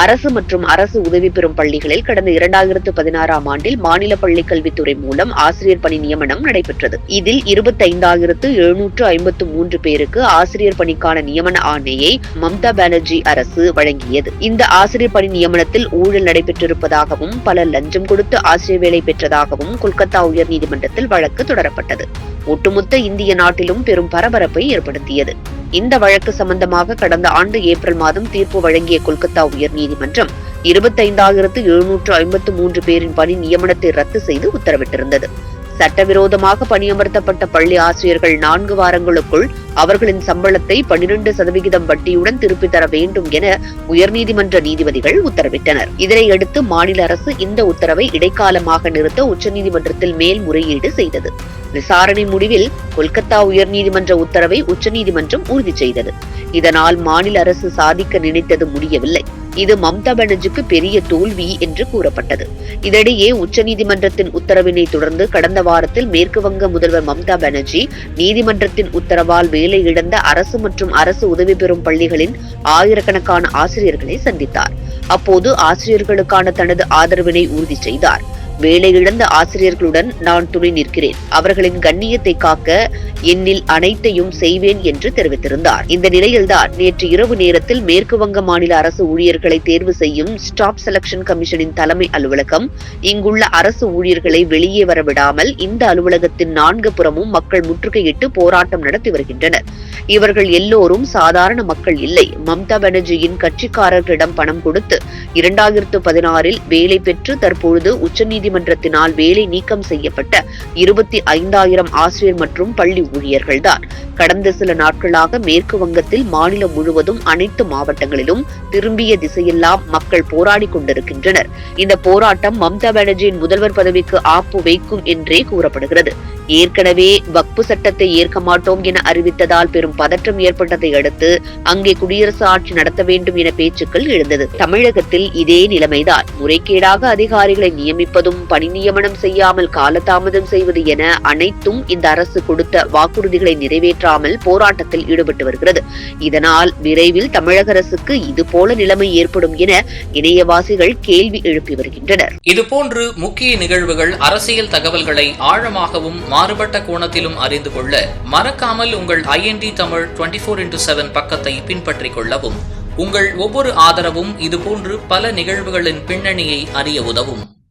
அரசு மற்றும் அரசு உதவி பெறும் பள்ளிகளில் கடந்த இரண்டாயிரத்து பதினாறாம் ஆண்டில் மாநில பள்ளி கல்வித்துறை மூலம் ஆசிரியர் பணி நியமனம் நடைபெற்றது. இதில் இருபத்தைந்தாயிரத்து எழுநூற்று ஐம்பத்து மூன்று பேருக்கு ஆசிரியர் பணிக்கான நியமன ஆணையை மம்தா பானர்ஜி அரசு வழங்கியது. இந்த ஆசிரியர் பணி நியமனத்தில் ஊழல் நடைபெற்றிருப்பதாகவும் பலர் லஞ்சம் கொடுத்து ஆசிரியர் வேலை பெற்றதாகவும் கொல்கத்தா உயர்நீதிமன்றத்தில் வழக்கு தொடரப்பட்டது. ஒட்டுமொத்த இந்திய நாட்டிலும் பெரும் பரபரப்பை ஏற்படுத்தியது. இந்த வழக்கு சம்பந்தமாக கடந்த ஆண்டு ஏப்ரல் மாதம் தீர்ப்பு வழங்கிய கொல்கத்தா உயர்நீதிமன்றம் இருபத்தைந்தாயிரத்து எழுநூற்று ஐம்பத்து மூன்று பேரின் பணி நியமனத்தை ரத்து செய்து உத்தரவிட்டிருந்தது. சட்டவிரோதமாக பணியமர்த்தப்பட்ட பள்ளி ஆசிரியர்கள் நான்கு வாரங்களுக்குள் அவர்களின் சம்பளத்தை பனிரெண்டு சதவிகிதம் வட்டியுடன் திருப்பித் தர வேண்டும் என உயர்நீதிமன்ற நீதிபதிகள் உத்தரவிட்டனர். இதனையடுத்து மாநில அரசு இந்த உத்தரவை இடைக்காலமாக நிறுத்த உச்சநீதிமன்றத்தில் மேல்முறையீடு செய்தது. விசாரணை முடிவில் கொல்கத்தா உயர்நீதிமன்ற உத்தரவை உச்சநீதிமன்றம் உறுதி செய்தது. இதனால் மாநில அரசு சாதிக்க நினைத்தது முடியவில்லை. இது மம்தா பானர்ஜிக்கு பெரிய தோல்வி என்று கூறப்பட்டது. இதனிடையே உச்சநீதிமன்றத்தின் உத்தரவினை தொடர்ந்து கடந்த வாரத்தில் மேற்கு வங்க முதல்வர் மம்தா பானர்ஜி நீதிமன்றத்தின் உத்தரவால் வேலை இழந்த அரசு மற்றும் அரசு உதவி பெறும் பள்ளிகளின் ஆயிரக்கணக்கான ஆசிரியர்களை சந்தித்தார். அப்போது ஆசிரியர்களுக்கான தனது ஆதரவினை உறுதி செய்தார். வேலை இழந்த ஆசிரியர்களுடன் நான் துணை நிற்கிறேன். அவர்களின் கண்ணியத்தை காக்க என்னில் அனைத்தையும் செய்வேன் என்று தெரிவித்திருந்தார். இந்த நிலையில்தான் நேற்று இரவு நேரத்தில் மேற்கு வங்க மாநில அரசு ஊழியர்களை தேர்வு செய்யும் ஸ்டாப் செலக்ஷன் கமிஷனின் தலைமை அலுவலகம் இங்குள்ள அரசு ஊழியர்களை வெளியே வரவிடாமல் இந்த அலுவலகத்தின் நான்கு புறமும் மக்கள் முற்றுகையிட்டு போராட்டம் நடத்தி வருகின்றனர். இவர்கள் எல்லோரும் சாதாரண மக்கள் இல்லை. மம்தா பானர்ஜியின் கட்சிக்காரர்களிடம் பணம் கொடுத்து இரண்டாயிரத்து பதினாறில் வேலை பெற்று தற்பொழுது நீதிமன்றத்தினால் வேலை நீக்கம் செய்யப்பட்ட இருபத்தி ஐந்தாயிரம் ஆசிரியர் மற்றும் பள்ளி ஊழியர்கள்தான். கடந்த சில நாட்களாக மேற்கு வங்கத்தில் மாநிலம் முழுவதும் அனைத்து மாவட்டங்களிலும் திரும்பிய திசையெல்லாம் மக்கள் போராடி கொண்டிருக்கின்றனர். இந்த போராட்டம் மம்தா பானர்ஜியின் முதல்வர் பதவிக்கு ஆப்பு வைக்கும் என்றே கூறப்படுகிறது. ஏற்கனவே வக்பு சட்டத்தை ஏற்க மாட்டோம் என அறிவித்ததால் பெரும் பதற்றம் ஏற்பட்டதை அடுத்து அங்கே குடியரசு ஆட்சி நடத்த வேண்டும் என பேச்சுக்கள் எழுந்தது. தமிழகத்தில் இதே நிலைமைதான். முறைகேடாக அதிகாரிகளை நியமிப்பதும் பணி நியமனம் செய்யாமல் காலதாமதம் செய்வது என அனைத்தும் இந்த அரசு கொடுத்த வாக்குறுதிகளை நிறைவேற்றாமல் போராட்டத்தில் ஈடுபட்டு வருகிறது. இதனால் விரைவில் தமிழக அரசுக்கு இதுபோல நிலைமை ஏற்படும் என இணையவாசிகள் கேள்வி எழுப்பி வருகின்றனர். இதுபோன்று முக்கிய நிகழ்வுகள் அரசியல் தகவல்களை ஆழமாகவும் மாறுபட்ட கோணத்திலும் அறிந்து கொள்ள மறக்காமல் உங்கள் IND Tamil twenty four into seven பக்கத்தை பின்பற்றிக் கொள்ளவும் உங்கள் ஒவ்வொரு ஆதரவும் இதுபோன்று பல நிகழ்வுகளின் பின்னணியை அறிய உதவும்.